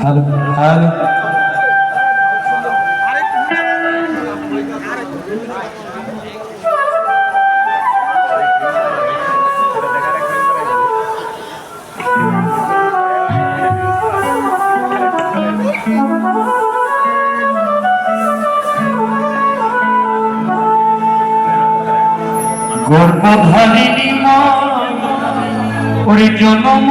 Hello hello গর্ভধারিণী মা ওরে জনম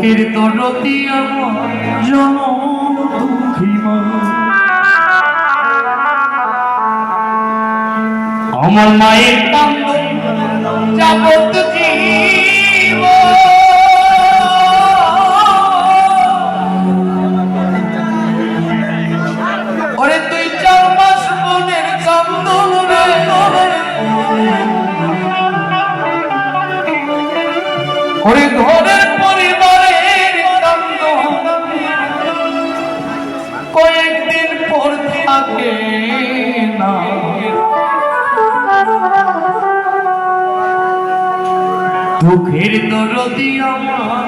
দুঃখের দরদি আমার আমার মায়ের যাবত জীব। ওরে তুই চার মাস মনের কান্দন রে ওরে ঘরের থাকে না দুঃখের দরদি আমার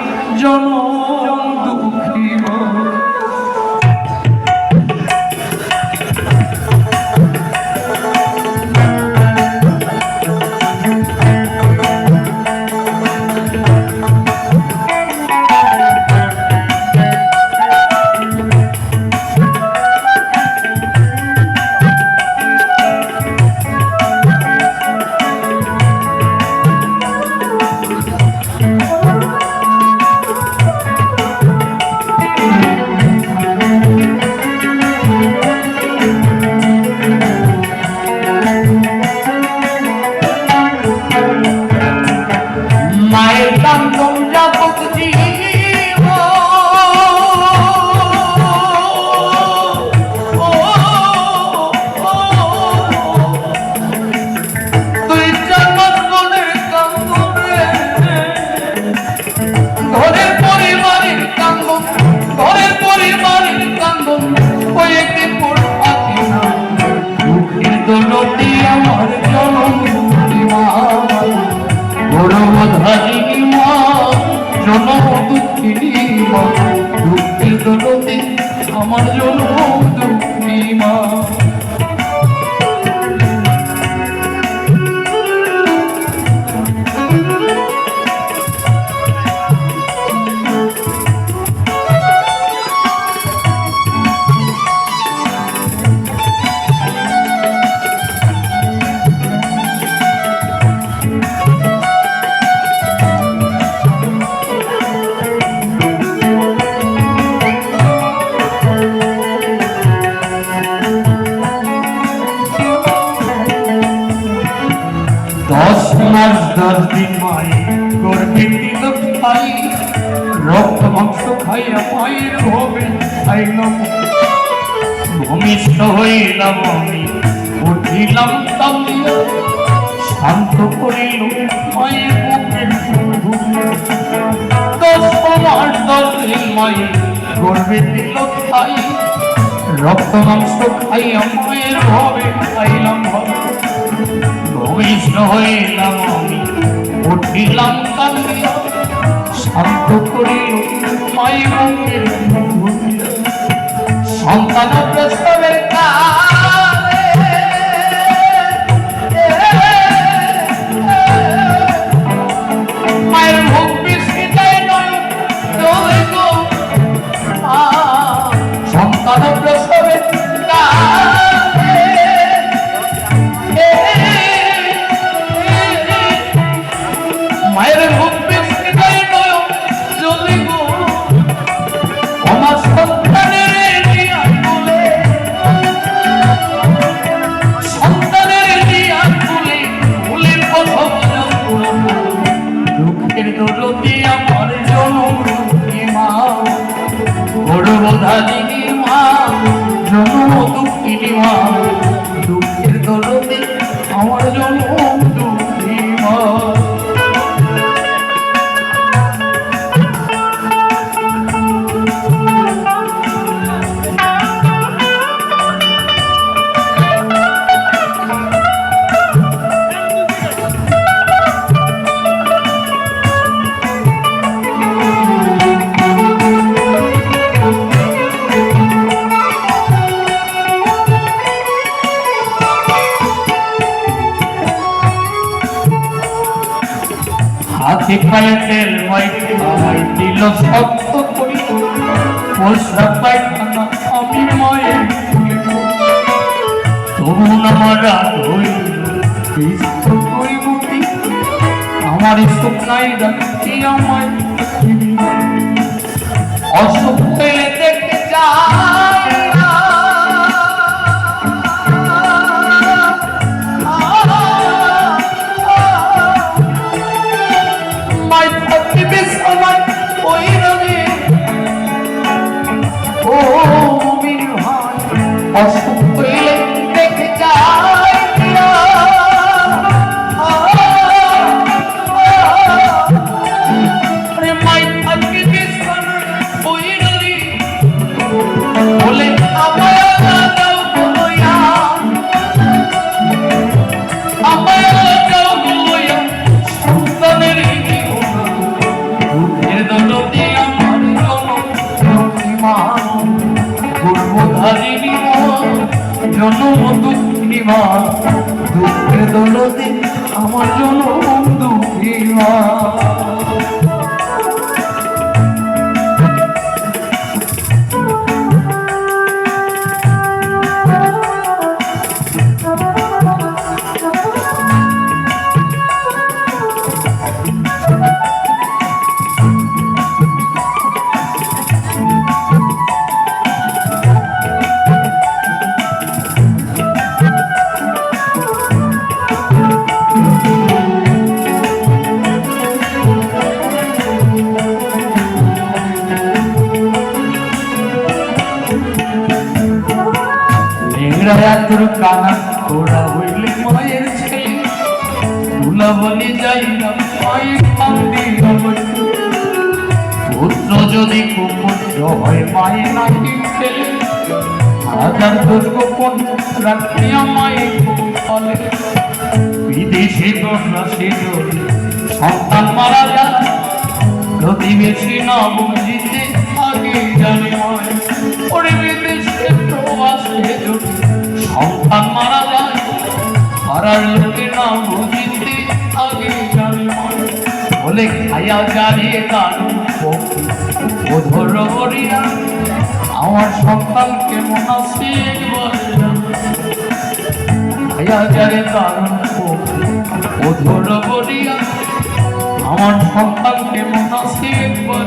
ঘরের পরিবারের কান্দন ঘরের পরিবারের কান্দন কয়েকদিন পর থাকে না দুঃখের দলটি আমার জনম গৌরবধারিণী মা। জনম দুঃখিনী মা। দুঃখের দলতে আমার জনম দুঃখী মা। গর্ভে দিল খাই রক্ত মাংস খাইয়া মায়ের হবে খাইলাম ভূমিষ্ঠ হইলাম আমি উঠিলাম তামিয়া শান্ত করিল মায়ের বুকের দশ মাস দশ দিন মায়ে গর্ভে দিল খাই রক্ত মাংস খাইয়া মায়ের হবে খাইলাম ভূমিষ্ঠ হইলাম আমি। উঠিলাম কান্দিয়া শান্ত করিল মায়ের সন্তান প্রসবের সিপাহী তেল মাইতে আমায় দিল শক্ত করি। পোষা পায়খানা আমি ময়ে তবু আমার রাত হইল আমার শুকনাই রাখি আমায়। অসুখ অসুখ দলতে আমার জনম দুঃখী মা লেংড়া তোর কানা তোরা হইলে মায়ের ছেলে তুলা বলি যাই না মায়ের কান্দি পুত্র যদি কুপুত্র হয় বিদেশে প্রশ্বাসে সন্তান মারা যায় প্রতিবেশী না বুঝিতে আগে জানে হয় সন্তান মারা যায় পাড়ার লোকে না বুঝিতে আগে জানে বলে খাইয়া জানিয়ে কারণ ও ধর করিয়া আমার সন্তান কেমন আছে একবার। খাইয়া জানে কারণ ও ধর করিয়া আমার সন্তান কেমন আছে একবার।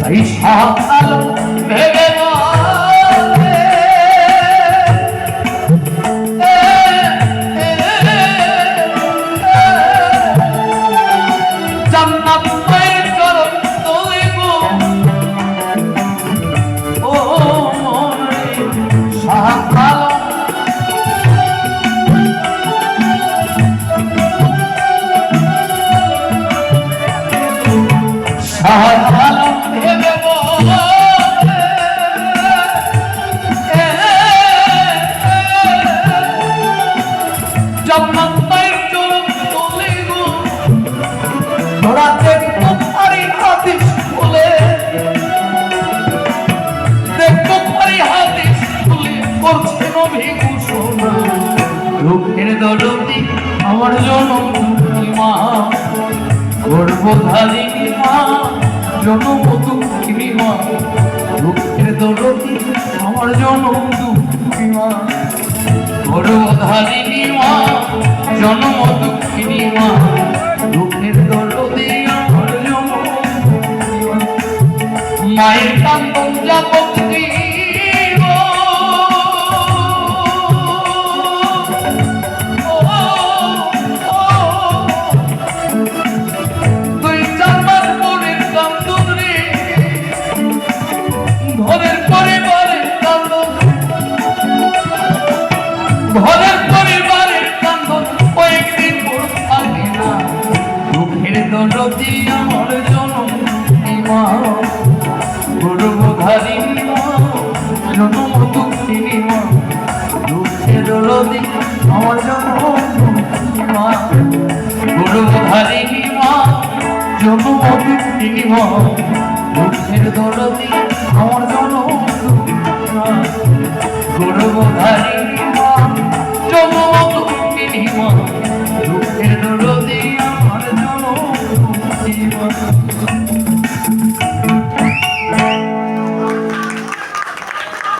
তাই সকাল ভেবে তোরা দেখতে পারি হাদিস বলে দেখতে পারি হাদিস বলে করছে নবী ঘোষণা। দুঃখের দরদি আমার জনম মা। গর্ভধারিণী মা জনম দুঃখী মা। দুঃখের দরদি আমার জনম দুঃখী মা। গর্ভধারিণী মা, জনম দুঃখিনী মা। দুঃখের মায়ের কান্দন যাবত দিব দুই চার মাস পরে কান্দন রে ঘরের পরিবারের কান্দন ঘরের পরিবারের কান্দন কয়েকদিন থাকে না দুঃখের দরদি আমার জনম আমার জনম মা গর্ভধারিণী মা দুঃখের দরদি আমার জনম। গর্ভধারিণী